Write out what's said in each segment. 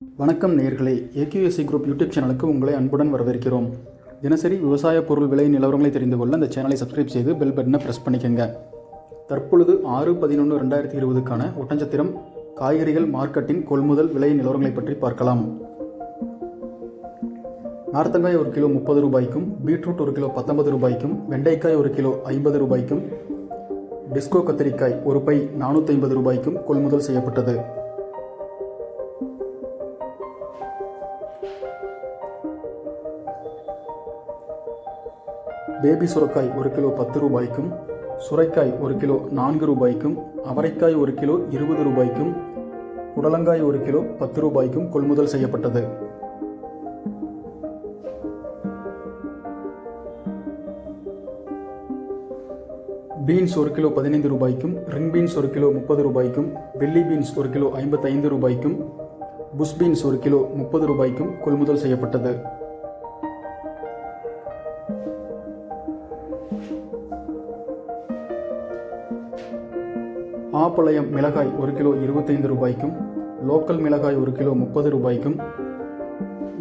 வணக்கம் நேர்களே AKSC group YouTube சேனலுக்கு உங்களை அன்புடன் வரவேற்கிறோம். தினசரி விவசாய பொருள் விலை நிலவரங்களை தெரிந்து கொள்ள அந்த சேனலை சப்ஸ்கிரைப் செய்து பெல் பட்டனை ப்ரெஸ் பண்ணிக்கோங்க. தற்பொழுது ஆறு பதினொன்று ரெண்டாயிரத்தி இருபதுக்கான ஒட்டஞ்சத்திரம் காய்கறிகள் மார்க்கெட்டின் கொள்முதல் விலை நிலவரங்களை பற்றி பார்க்கலாம். நார்த்தங்காய் ஒரு கிலோ முப்பது ரூபாய்க்கும் பீட்ரூட் ஒரு கிலோ பத்தொன்பது ரூபாய்க்கும் வெண்டைக்காய் ஒரு கிலோ ஐம்பது ரூபாய்க்கும் டிஸ்கோ கத்திரிக்காய் ஒரு பை நானூற்றி ஐம்பது ரூபாய்க்கும் கொள்முதல் செய்யப்பட்டது. பேபி சுரக்காய் ஒரு கிலோ பத்து ரூபாய்க்கும் சுரைக்காய் ஒரு கிலோ நான்கு ரூபாய்க்கும் அவரைக்காய் ஒரு கிலோ இருபது ரூபாய்க்கும் புடலங்காய் ஒரு கிலோ பத்து ரூபாய்க்கும் கொள்முதல் செய்யப்பட்டது. பீன்ஸ் ஒரு கிலோ பதினைந்து ரூபாய்க்கும் ரிங் பீன்ஸ் ஒரு கிலோ முப்பது ரூபாய்க்கும் வெள்ளி பீன்ஸ் ஒரு கிலோ ஐம்பத்தைந்து ரூபாய்க்கும் புஷ் பீன்ஸ் ஒரு கிலோ முப்பது ரூபாய்க்கும் கொள்முதல் செய்யப்பட்டது. ஆப்பளயம் மிளகாய் ஒரு கிலோ இருபத்தைந்து ரூபாய்க்கும் லோக்கல் மிளகாய் ஒரு கிலோ முப்பது ரூபாய்க்கும்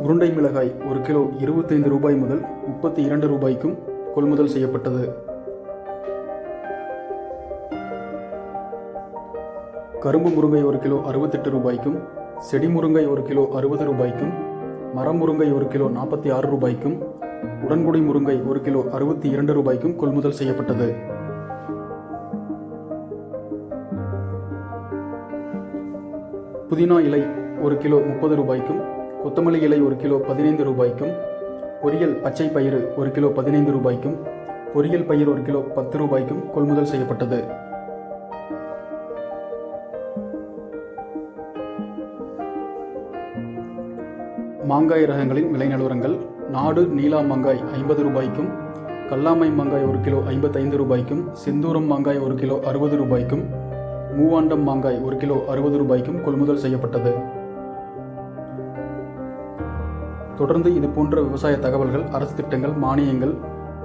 உருண்டை மிளகாய் ஒரு கிலோ இருபத்தைந்து ரூபாய் முதல் முப்பத்தி இரண்டு ரூபாய்க்கும் கொள்முதல் செய்யப்பட்டது. கரும்பு முருங்கை ஒரு கிலோ அறுபத்தெட்டு ரூபாய்க்கும் செடி முருங்கை ஒரு கிலோ அறுபது ரூபாய்க்கும் மரம் முருங்கை ஒரு கிலோ நாற்பத்தி ஆறு ரூபாய்க்கும் உடன்குடி முருங்கை ஒரு கிலோ அறுபத்தி இரண்டு ரூபாய்க்கும் கொள்முதல் செய்யப்பட்டது. புதினா இலை ஒரு கிலோ முப்பது ரூபாய்க்கும் கொத்தமல்லி இலை ஒரு கிலோ பதினைந்து ரூபாய்க்கும் பொரியல் பச்சை பயிறு ஒரு கிலோ பதினைந்து ரூபாய்க்கும் பொரியல் பயிர் ஒரு கிலோ பத்து ரூபாய்க்கும் கொள்முதல் செய்யப்பட்டது. மாங்காய் ரகங்களின் விலை நிலவரங்கள். நாடு நீலா மாங்காய் ஐம்பது ரூபாய்க்கும் கல்லாமை மாங்காய் ஒரு கிலோ ஐம்பத்தைந்து ரூபாய்க்கும் செந்தூரம் மாங்காய் ஒரு கிலோ அறுபது ரூபாய்க்கும் மூவாண்டம் மாங்காய் ஒரு கிலோ அறுபது ரூபாய்க்கும் கொள்முதல் செய்யப்பட்டது. தொடர்ந்து இது போன்ற விவசாய தகவல்கள் அரசு திட்டங்கள் மானியங்கள்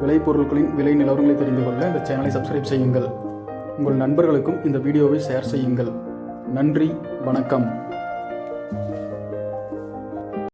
விளைபொருட்களின் விலை நிலவரங்களை தெரிந்து கொள்ள இந்த சேனலை சப்ஸ்கிரைப் செய்யுங்கள். உங்கள் நண்பர்களுக்கும் இந்த வீடியோவை ஷேர் செய்யுங்கள். நன்றி வணக்கம்.